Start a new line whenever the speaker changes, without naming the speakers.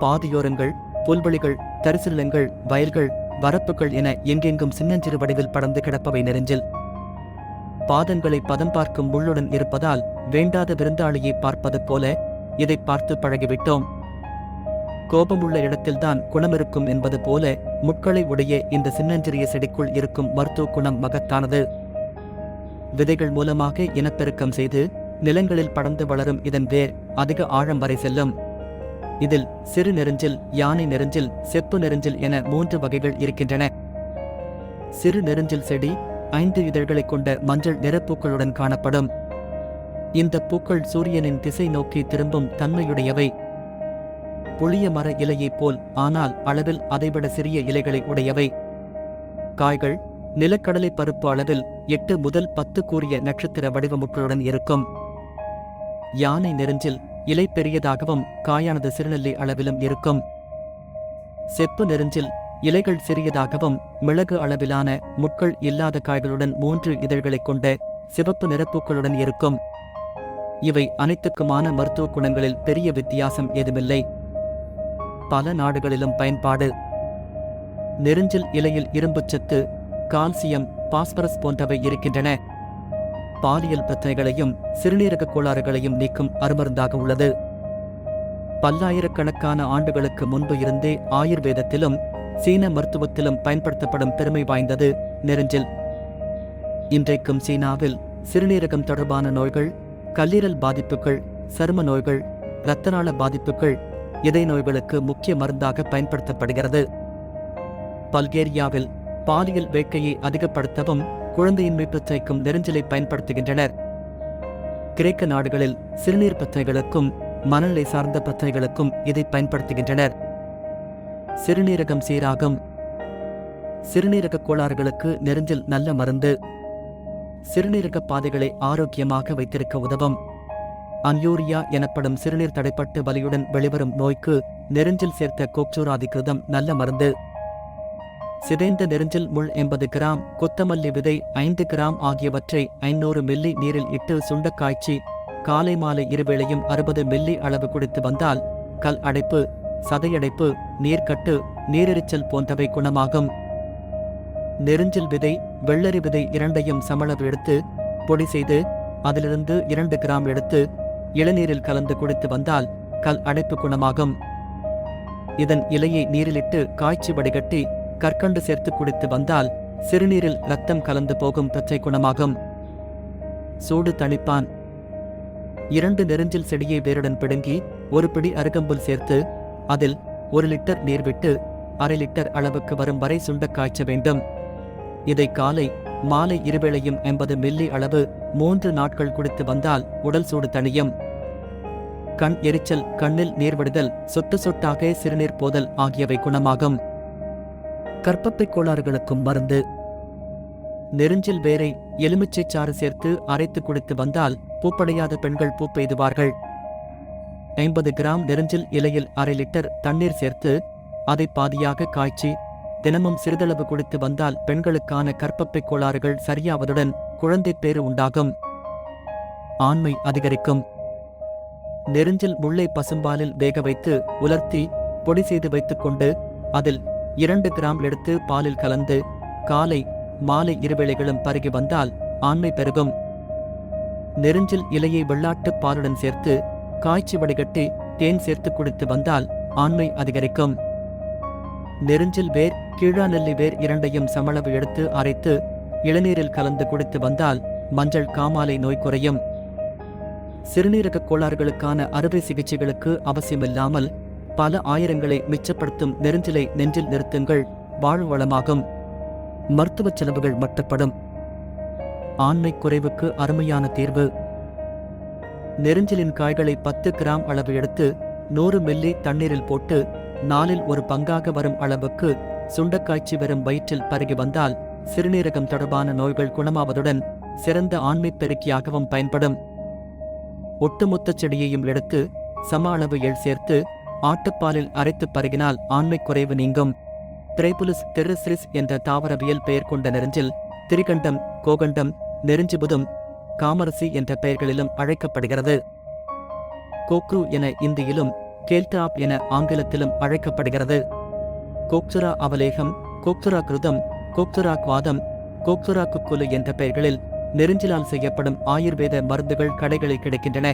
பாதையோரங்கள் புல்வெளிகள் தரிசிலங்கள் வயல்கள் வரப்புகள் என எங்கெங்கும் சின்னஞ்சிறு வடிவில் படர்ந்து கிடப்பவை நெருஞ்சில். பாதங்களை பதம் பார்க்கும் முள்ளுடன் இருப்பதால் வேண்டாத விருந்தாளியை பார்ப்பது போல இதை பார்த்து பழகிவிட்டோம். கோபமுள்ள இடத்தில்தான் குணமிருக்கும் என்பது போல முட்களை உடைய இந்த சின்னஞ்சிறிய செடிக்குள் இருக்கும் மருத்துவ குணம் மகத்தானது. விதைகள் மூலமாக இனப்பெருக்கம் செய்து நிலங்களில் படர்ந்து வளரும் இதன் வேர் அதிக ஆழம் வரை செல்லும். இதில் சிறு நெருஞ்சில் யானை நெருஞ்சில் செப்பு நெருஞ்சில் என மூன்று வகைகள் இருக்கின்றன. சிறு நெருஞ்சில் செடி ஐந்து இதழ்களைக் கொண்ட மஞ்சள் நிறப்பூக்களுடன் காணப்படும். இந்த பூக்கள் சூரியனின் திசை நோக்கி திரும்பும் தன்மையுடையவை. புளிய மர இலையைப் போல் ஆனால் அளவில் அதைவிட சிறிய இலைகளை உடையவை. காய்கள் நிலக்கடலை பருப்பு அளவில் எட்டு முதல் பத்து கூறிய நட்சத்திர வடிவமுட்களுடன் இருக்கும். யானை நெருஞ்சில் இலை பெரியதாகவும் காயானது சிறுநெல்லி அளவிலும் இருக்கும். செப்பு நெருஞ்சில் இலைகள் சிறியதாகவும் மிளகு அளவிலான முட்கள் இல்லாத காய்களுடன் மூன்று இதழ்களைக் கொண்ட சிவப்பு நிறப்பூக்களுடன் இருக்கும். இவை அனைத்துக்குமான மருத்துவ குணங்களில் பெரிய வித்தியாசம் ஏதுமில்லை. பல நாடுகளிலும் பயன்பாடு. நெருஞ்சில் இலையில் இரும்புச்சத்து கால்சியம் பாஸ்பரஸ் போன்றவை இருக்கின்றன. பாலியல் பிரச்சனைகளையும் சிறுநீரக கோளாறுகளையும் நீக்கும் அருமருந்தாக உள்ளது. பல்லாயிரக்கணக்கான ஆண்டுகளுக்கு முன்பு இருந்தே ஆயுர்வேதத்திலும் சீன மருத்துவத்திலும் பயன்படுத்தப்படும் பெருமை வாய்ந்தது நெருஞ்சில். இன்றைக்கும் சீனாவில் சிறுநீரகம் தொடர்பான நோய்கள் கல்லீரல் பாதிப்புகள் சரும நோய்கள் இரத்தநாள பாதிப்புகள் இதய நோய்களுக்கு முக்கிய மருந்தாக பயன்படுத்தப்படுகிறது. பல்கேரியாவில் பாலியல் வேட்கையை அதிகப்படுத்தவும் குழந்தையின்மை பிரச்சனைக்கும் நெருஞ்சலை பயன்படுத்துகின்றனர். கிரேக்க நாடுகளில் சிறுநீர் பத்தைகளுக்கும் மனநிலை சார்ந்த பிரச்சனைகளுக்கும் இதை பயன்படுத்துகின்றனர். சிறுநீரகம் சீராகும். சிறுநீரக கோளாறுகளுக்கு நெருஞ்சில் நல்ல மருந்து. சிறுநீரக பாதைகளை ஆரோக்கியமாக வைத்திருக்க உதவும். அன்யூரியா எனப்படும் சிறுநீர் தடைப்பட்டு வலியுடன் வெளிவரும் நோய்க்கு நெருஞ்சில் சேர்த்த கோக்சூராதிகிருதம் நல்ல மருந்து. சிதைந்த நெருஞ்சில் முள் எண்பது கிராம் கொத்தமல்லி விதை ஐந்து கிராம் ஆகியவற்றை ஐநூறு மில்லி நீரில் இட்டு சுண்டக் காய்ச்சி காலை மாலை இருவேளையும் அறுபது மில்லி அளவு குடித்து வந்தால் கல் அடைப்பு சதையடைப்பு நீர்க்கட்டு நீரெரிச்சல் போன்றவை குணமாகும். நெருஞ்சில் விதை வெள்ளரி விதை இரண்டையும் சமளவு எடுத்து பொடி செய்து அதிலிருந்து இரண்டு கிராம் எடுத்து இளநீரில் கலந்து குடித்து வந்தால் கல் அடைப்பு குணமாகும். இதன் இலையை நீரிலிட்டு காய்ச்சி வடிகட்டி கற்கண்டு சேர்த்து குடித்து வந்தால் சிறுநீரில் ரத்தம் கலந்து போகும் பிரச்சை குணமாகும். சூடு தணிப்பான் இரண்டு நெருஞ்சில் செடியை வேருடன் பிடுங்கி ஒரு பிடி அருகம்புல் சேர்த்து அதில் ஒரு லிட்டர் நீர் விட்டு அரை லிட்டர் அளவுக்கு வரும் வரை சுண்டக் காய்ச்ச வேண்டும். இதை காலை மாலை இருவேளையும் எண்பது மில்லி அளவு மூன்று நாட்கள் குடித்து வந்தால் உடல் சூடு தணியும். கண் எரிச்சல் கண்ணில் நீர்விடுதல் சொட்டு சொட்டாக சிறுநீர் போதல் ஆகியவை குணமாகும். கற்பப்பை கோளாறுகளுக்கும் மருந்து. நெருஞ்சில் வேரை எலுமிச்சை சாறு சேர்த்து அரைத்து குடித்து வந்தால் பூப்படையாத பெண்கள் பூ பெய்துவார்கள். ஐம்பது கிராம் நெருஞ்சில் இலையில் அரை லிட்டர் தண்ணீர் சேர்த்து அதை பாதியாக காய்ச்சி தினமும் சிறிதளவு குடித்து வந்தால் பெண்களுக்கான கற்பப்பை கோளாறுகள் சரியாவதுடன் குழந்தைப் பேறு உண்டாகும். ஆண்மை அதிகரிக்கும். நெருஞ்சில் முல்லை பசும்பாலில் வேக வைத்து உலர்த்தி பொடி செய்து வைத்துக்கொண்டு அதில் இரண்டு கிராம் எடுத்து பாலில் கலந்து காலை மாலை இருவேளைகளும் பருகி வந்தால் ஆண்மை பெருகும். நெருஞ்சில் இலையை வெள்ளாட்டு பாலுடன் சேர்த்து காய்ச்சி வடிகட்டி தேன் சேர்த்து குடித்து வந்தால் ஆண்மை அதிகரிக்கும். நெருஞ்சில் வேர் கீழா நெல்லி வேர் இரண்டையும் சமளவு எடுத்து அரைத்து இளநீரில் கலந்து குடித்து வந்தால் மஞ்சள் காமாலை நோய் குறையும். சிறுநீரக கோளாறுகளுக்கான அறுவை சிகிச்சைகளுக்கு அவசியமில்லாமல் பல ஆயிரங்களை மிச்சப்படுத்தும் நெருஞ்சிலை நெஞ்சில் நிறுத்துங்கள் வாழ்வு வளமாகும். மருத்துவ செலவுகள் மட்டப்படும். ஆண்மை குறைவுக்கு அருமையான தீர்வு. நெருஞ்சிலின் காய்களை பத்து கிராம் அளவு எடுத்து நூறு மில்லி தண்ணீரில் போட்டு நாளில் ஒரு பங்காக வரும் அளவுக்கு சுண்டக்காய்ச்சி வரும் வயிற்றில் பருகி வந்தால் சிறுநீரகம் தொடர்பான நோய்கள் குணமாவதுடன் சிறந்த ஆண்மை பெருக்கியாகவும் பயன்படும். ஒட்டுமொத்த செடியையும் எடுத்து சம அளவு எள் சேர்த்து ஆட்டுப்பாலில் அரைத்து பருகினால் ஆண்மை குறைவு நீங்கும். திரைபுலிஸ் டெரிஸ்ரிஸ் என்ற தாவரவியல் பெயர் கொண்ட நெருஞ்சில் திரிகண்டம் கோகண்டம் நெருஞ்சிபுதும் காமரசி என்ற பெயர்களிலும் அழைக்கப்படுகிறது. கோக்ரு என இந்தியிலும் கேல்டாப் என ஆங்கிலத்திலும் அழைக்கப்படுகிறது. கோக்சுரா அவலேகம் கோக்சுரா கிருதம் கோக்சுரா குவாதம் கோக்சுரா குக்குலு என்ற பெயர்களில் நெருஞ்சிலால் செய்யப்படும் ஆயுர்வேத மருந்துகள் கடைகளில் கிடைக்கின்றன.